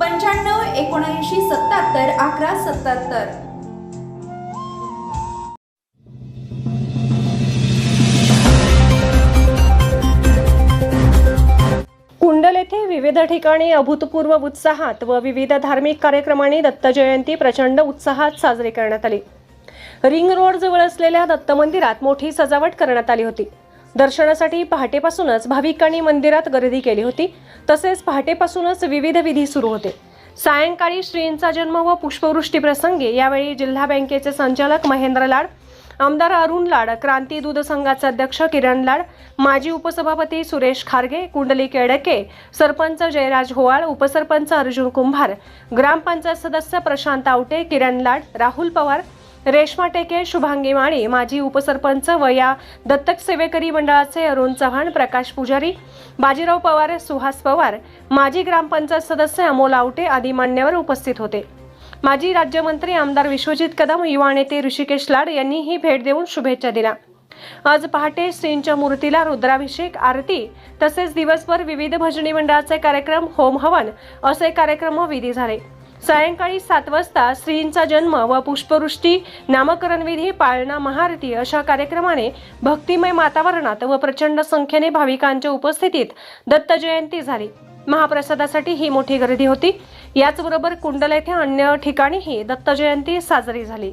पंच्याण्णव एकोणऐंशी सत्याहत्तर अकरा सत्याहत्तर. कुंडल येथे विविध ठिकाणी अभूतपूर्व उत्साहात व विविध धार्मिक कार्यक्रमांनी दत्त जयंती प्रचंड उत्साहात साजरी करण्यात आली. रिंग रोड जवळ असलेल्या दत्त मंदिरात मोठी सजावट करण्यात आली होती. दर्शनासाठी पहाटेपासूनच भाविकांनी मंदिरात गर्दी केली होती. तसेच पहाटेपासूनच विविध विधी सुरू होते. सायंकाळी श्रींचा जन्म व पुष्पवृष्टी प्रसंगी यावेळी जिल्हा बँकेचे संचालक महेंद्र लाड आमदार अरुण लाड क्रांती दूध संघाचे अध्यक्ष किरण लाड माजी उपसभापती सुरेश खारगे कुंडली केडके सरपंच जयराज होवाळ उपसरपंच अर्जुन कुंभार ग्रामपंचायत सदस्य प्रशांत आवटे किरण लाड राहुल पवार रेश्मा टेके शुभांगी माळी माजी उपसरपंच व या दत्तक सेवेकरी मंडळाचे अरुण चव्हाण प्रकाश पुजारी बाजीराव पवार सुहास पवार माजी ग्रामपंचायत सदस्य अमोल आवटे आदी मान्यवर उपस्थित होते. माजी राज्यमंत्री आमदार विश्वजित कदम युवा नेते ऋषिकेश लाड यांनीही भेट देऊन शुभेच्छा दिल्या. आज पहाटे श्रींच्या मूर्तीला रुद्राभिषेक आरती तसेच दिवसभर विविध भजनी मंडळाचे कार्यक्रम होम हवन असे कार्यक्रम विधी झाले. सायंकाळी सात वाजता श्रींचा जन्म व पुष्पवृष्टी नामकरणविधी पाळणा महारती अशा कार्यक्रमाने भक्तिमय वातावरणात व प्रचंड संख्येने भाविकांच्या उपस्थितीत दत्त जयंती झाली. महाप्रसादासाठी ही मोठी गर्दी होती. याचबरोबर कुंडल येथे अन्य ठिकाणीही दत्त जयंती साजरी झाली.